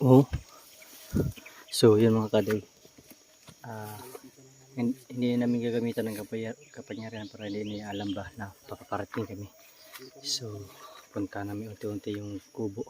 Oo. So, yun mga kaday. Hin- hindi namin gagamitan ng kapangyarihan para hindi niya alam ba na pakakarating kami. So, punta namin unti-unti yung kubo.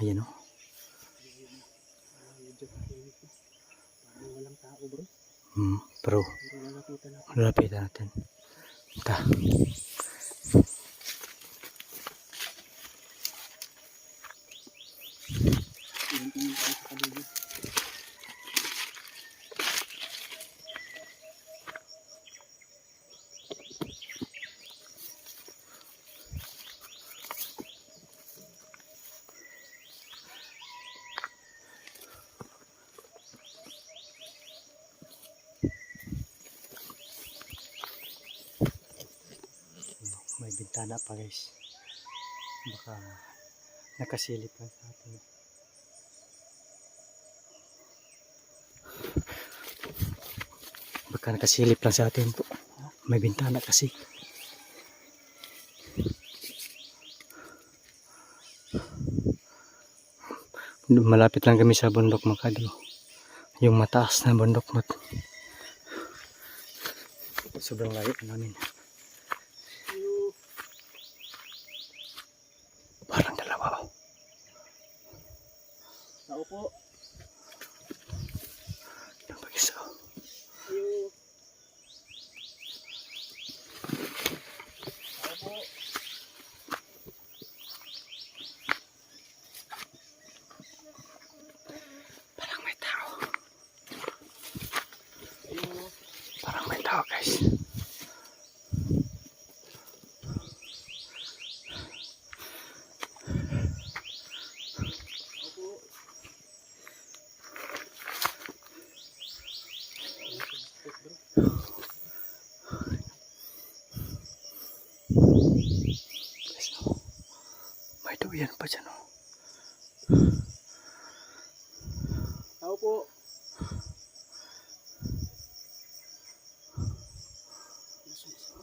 Ayan o. Bro. Hmm, pero lalapitan natin. Ta. Bintana pa guys. Baka nakasilip lang sa atin. Baka nakasilip lang sa atin po. May bintana kasi. Malapit lang kami sa bundok Makado. Yung mataas na bundok mat. Sobrang layo na namin. Ayo. Parang dalawa oh. Tao po. Yung pag-isa oh. Ayo. Tao po. Parang may tao. Ayo. Parang may tao guys. Tao po. Bro. Guys, no. May duyan pa dyan oh. Tao po. Nasaan na siya?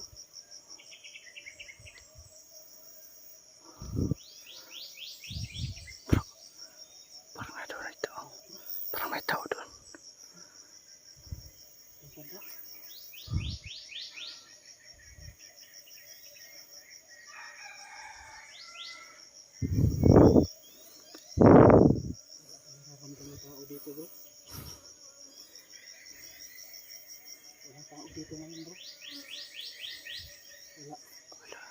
Parang may doon ito. oh. Parang may tao doon. Nasaan ba? Nararamdaman ng tao dito ngayon bro. Wala. Wala.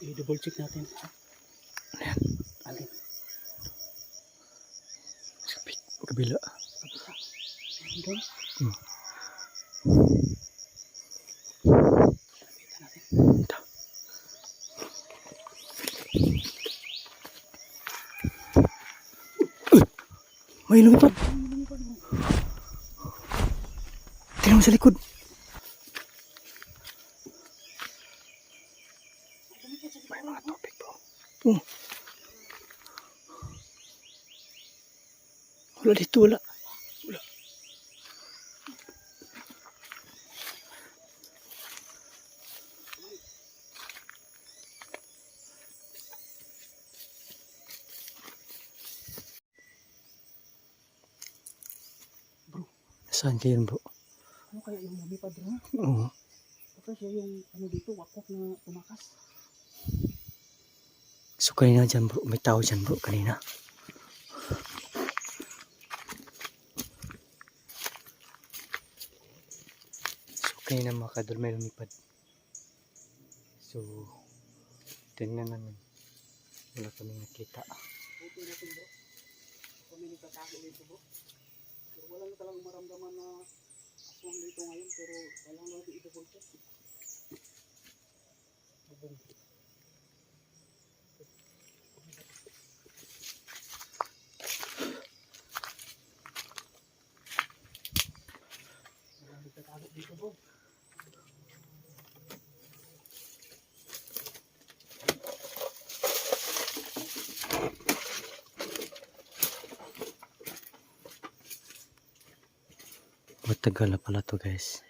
I-double check natin. Ha? Ano yan? Alin? Sa pit. Kabila. Doon. Hmm. Ito. Uy! May lumipad. Tingnan mo sa likod. May mga tubig bro. Oh. Dito, wala. Wala. Bro, Saan kayo bro? ano kaya yung lumipad bro? Oo. Baka siya yung ano dito, wakok na tumakas. So kanina dyan bro, may tao dyan bro kanina. Kanina mga kadol may lumipad. So tingnan namin. Wala kami nakita. Buti natin bro. Kami nagtatago dito bro. Pero wala na talagang maramdaman na aswang dito ngayon pero kailangan natin i-double check. Bubong. Wala Matagal na pala to guys.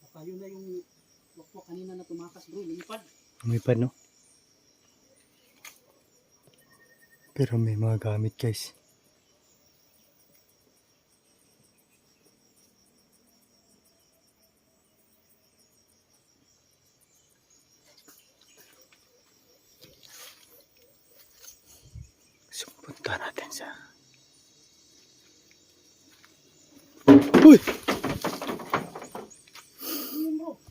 Baka yun na yung wakwak kanina na tumakas bro, lumipad. Lumipad no? Pero may mga gamit guys.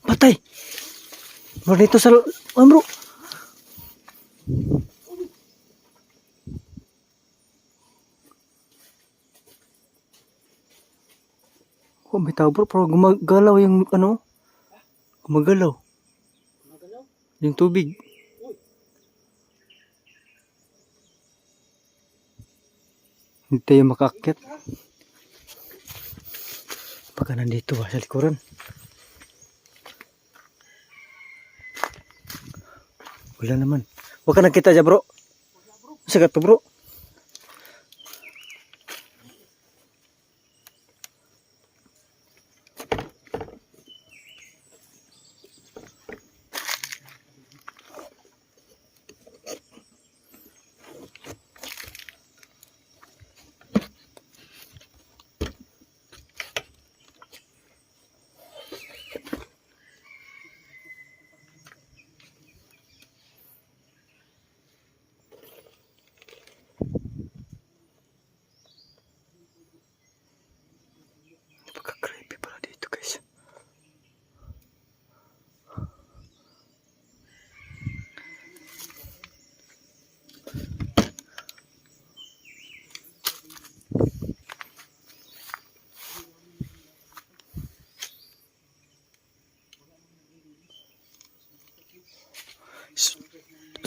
Patay! Bro, dito sa... Oh, bro! Oh, may tao bro, pero gumagalaw yung ano? Gumagalaw. magalaw. Yung tubig. Uy, Hindi tayo makaakyat. Baka nandito ba sa likuran? Wala naman. Huwag ka nakita dyan bro. Sagat to bro.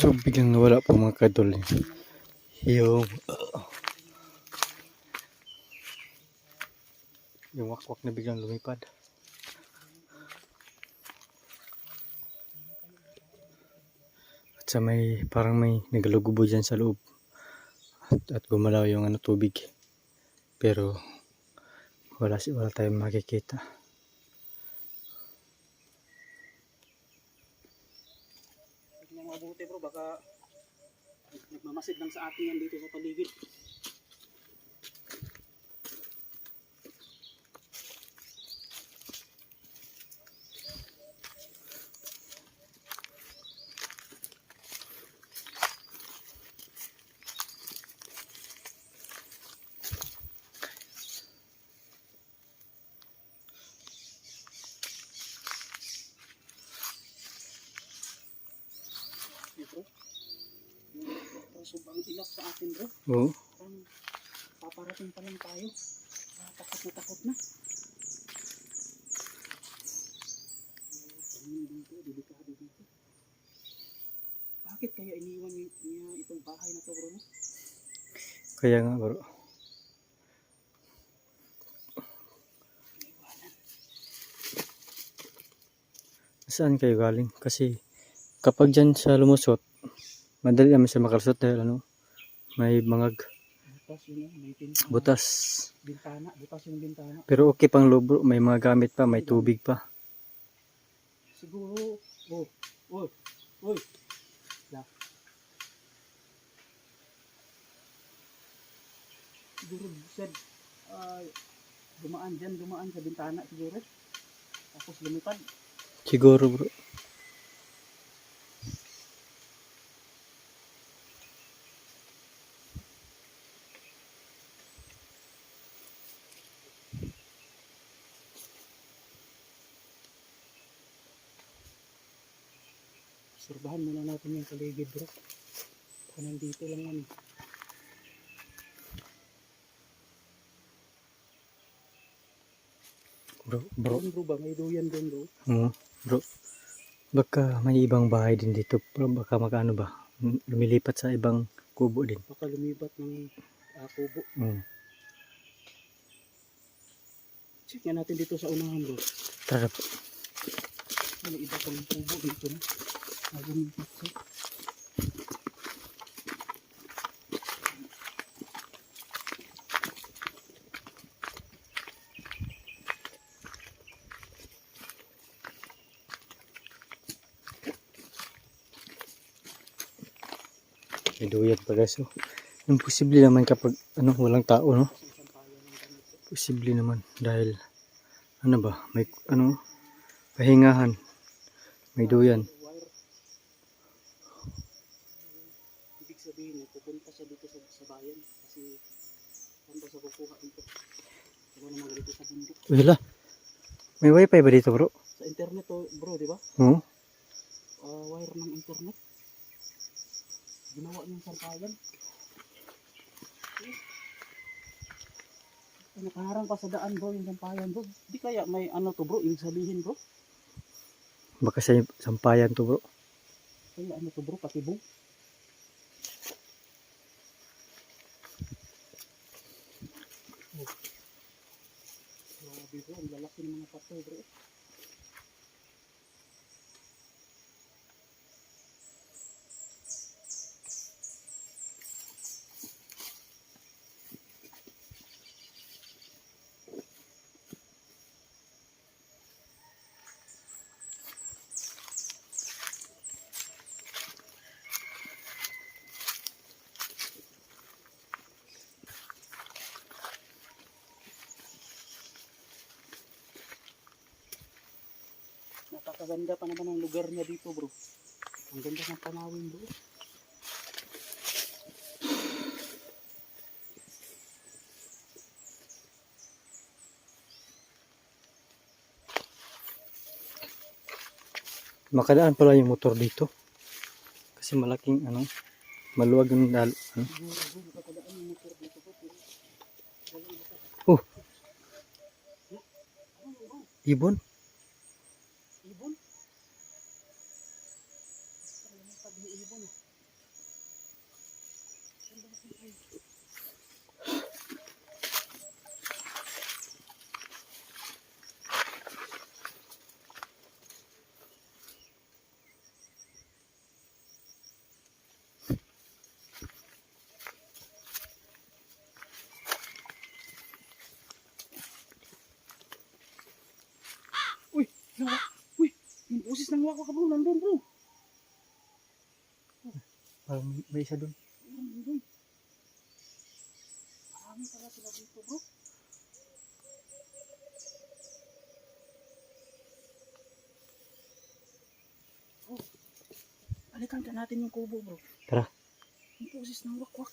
So biglang nawala po mga kadol. Yung uh, yung wakwak na biglang lumipad. At sa may parang may nagalagubo dyan sa loob. At, at gumalaw yung ano tubig. Pero wala si wala tayong makikita. Tignan mo mabuti bro, baka nagmamasid lang sa atin yan sa paligid. Hey, bro. Yung sobrang ilap sa atin bro. Oo. Parang paparating pa lang tayo. Ah, takot na takot na. Ganun dito, delikado dito. Bakit kaya iniwan ni- niya itong bahay na to bro? no? Kaya nga bro. Saan kayo galing? Kasi kapag dyan sa lumusot, madali naman siya makalusot dahil ano, may mga Butas yun eh, may butas. bintana, butas yung bintana. Pero okay pang loob bro, may mga gamit pa, may tubig pa. Siguro, oh, oh, oh. La. Siguro, said, ah, dumaan dyan, dumaan sa bintana siguro. Tapos lumipad. Siguro bro. Obserbahan muna natin yung paligid bro. Kung nandito lang yan. eh. Bro, bro. Doon bro ba? May duyan doon bro. Oo, bro. Baka may ibang bahay din dito. Pero baka magkano ba? Lumilipat sa ibang kubo din. Baka lumibat ng uh, kubo. Mm. Check nga natin dito sa unahan bro. Tara po. May iba pang kubo dito na. May duyan pa guys. So, imposible naman kapag ano, walang tao, no? Posible naman dahil ano ba, may ano, pahingahan. May duyan. Wire. Ibig sabihin eh, pupunta siya dito sa, sa bayan kasi saan ba siya kukuha dito? Diba naman dito sa bundok. Wala. May wifi ba dito bro? Sa internet to bro, di ba? Oo. Ah, wire ng internet. Ginawa niyang sampayan. Eh, Nakaharang pa sa daan bro yung sampayan bro. Di kaya may ano to bro, ibig sabihin bro. Baka sa sampayan to bro. Kaya ano to bro, patibong. Grabe bro, ang lalaki ng mga pato bro. Napakaganda pa naman ang lugar niya dito bro. Ang ganda ng tanawin bro. Makadaan pala yung motor dito. Kasi malaking ano, maluwag yung dal. Ano? Siguro bro, nakakadaan yung motor dito bro. Pero walang maka. Oh, Ano bro? ibon. Ibon? Ang lumipad ni ibon ah. Saan ba natin ay? Uy! Uy! Yung boses ng wako ka bro, nandun bro. Parang may isa doon. Ayun, nandun. Marami pala sila dito bro. Oh, balikan ka natin yung kubo bro. Tara. Yung boses ng wakwak.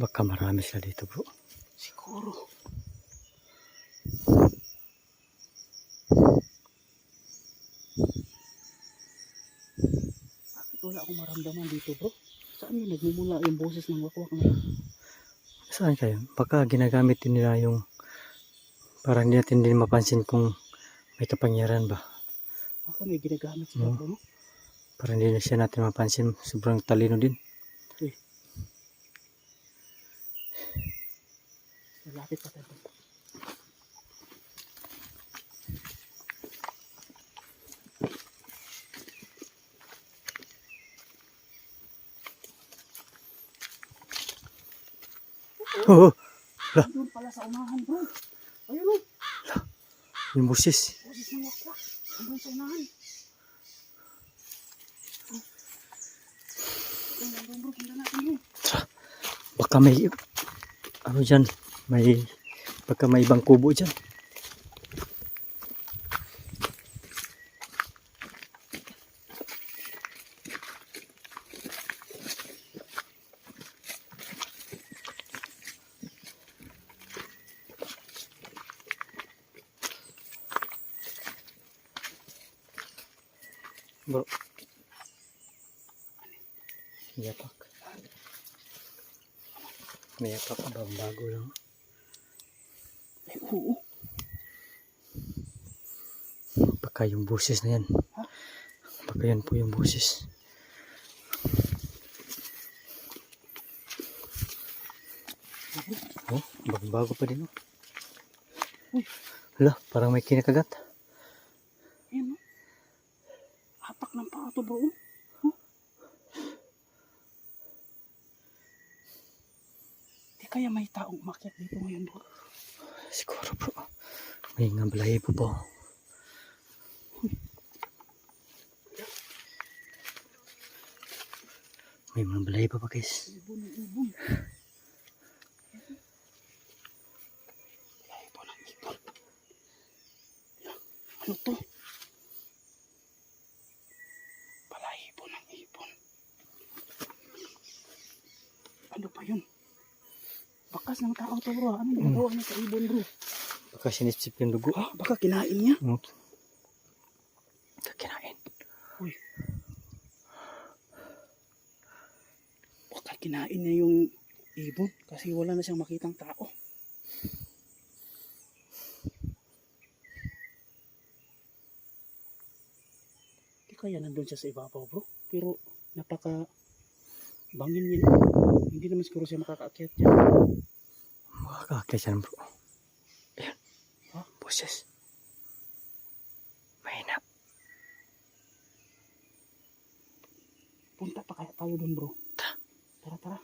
Baka marami sila dito bro. Siguro. Bakit wala akong maramdaman dito bro? Saan yun nagmumula yung boses ng wakwak na yun? Saan kayo? Baka ginagamit din nila yung para hindi natin din mapansin kung may kapangyarihan ba. Baka may ginagamit sila Oo. bro no? Para hindi na siya natin mapansin. Sobrang talino din. Malapit pa tayo. Oh, Doon pala sa unahan bro. Ayun o. yung busis. Boses ng wakwak. Doon sa unahan. Oh. Ayun, nandun bro. Punta natin bro. Baka may, ano dyan, may, baka may ibang kubo dyan. Bro. Yapak. May yapak ba? Bago lang. Oo. Baka yung busis na yan. Ha? Baka yan po yung busis. Oh, bagong bago pa din. Oh. Hala, parang may kinakagat. Ayun o. Hapak ng paa to bro. Oh. Di kaya may taong umakyat dito ngayon bro. Siguro bro. May nga balahibo po. May mga balahibo pa guys. Ibon, ibon. Kaya ito ng ibon. Ano to? Balahibo ng ibon. Ano pa yun? Bakas ng tao to bro. Ano ginagawa niya sa ibon bro? Baka sinisip yung dugo. Ah, baka kinain niya. Hmm. Kinain. Uy. Baka kinain niya yung ibon kasi wala na siyang makitang tao. Di kaya nandun siya sa ibabaw bro. Pero napaka bangin niya. Hindi naman siguro siya makakaakyat dyan. Makakakit yan bro. Ayan. Ha? Boses. Mahina. Punta pa kaya tayo dun bro. Tara tara.